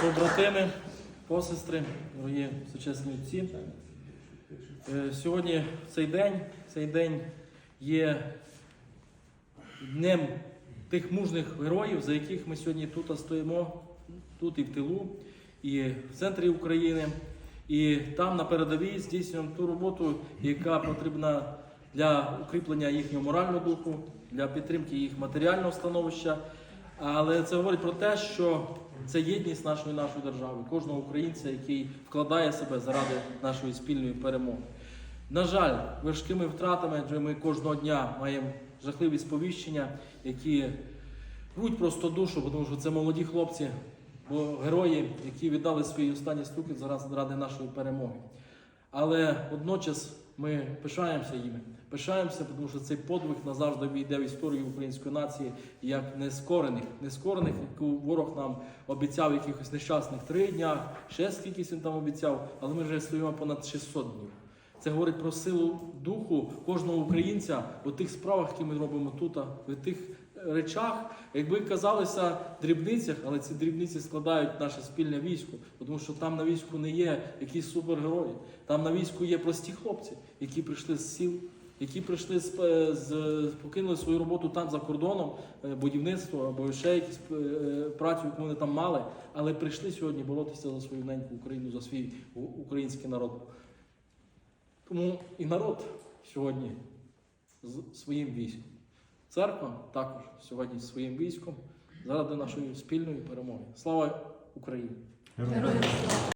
Побратими, посестри, дорогі сучасні отці. Е, Сьогодні цей день, цей день є днем тих мужних героїв, за яких ми сьогодні тут стоїмо, тут і в тилу, і в центрі України. І там на передовій здійснюємо ту роботу, яка потрібна для укріплення їхнього морального духу, для підтримки їх матеріального становища. Але це говорить про те, що це єдність нашої нашої держави, кожного українця, який вкладає себе заради нашої спільної перемоги. На жаль, важкими втратами, адже ми кожного дня маємо жахливі сповіщення, які руть просто душу, тому що це молоді хлопці, бо герої, які віддали свої останні стуки заради нашої перемоги. Але водночас ми пишаємося їми. Пишаємося, тому що цей подвиг назавжди війде в історію української нації як нескорених, нескорених, яку ворог нам обіцяв якихось нещасних три дня, ще скількись він там обіцяв, але ми вже стоїмо понад 600 днів. Це говорить про силу духу кожного українця у тих справах, які ми робимо тут, в тих речах, якби казалося дрібницях, але ці дрібниці складають наше спільне військо, тому що там на війську не є якісь супергерої. Там на війську є прості хлопці, які прийшли з сіл, які прийшли з, е, з покинули свою роботу там за кордоном, е, будівництво або ще якісь е, працю, яку вони там мали, але прийшли сьогодні боротися за свою неньку Україну, за свій український народ. Тому і народ сьогодні з своїм військом. Церква також сьогодні своїм військом заради нашої спільної перемоги. Слава Україні!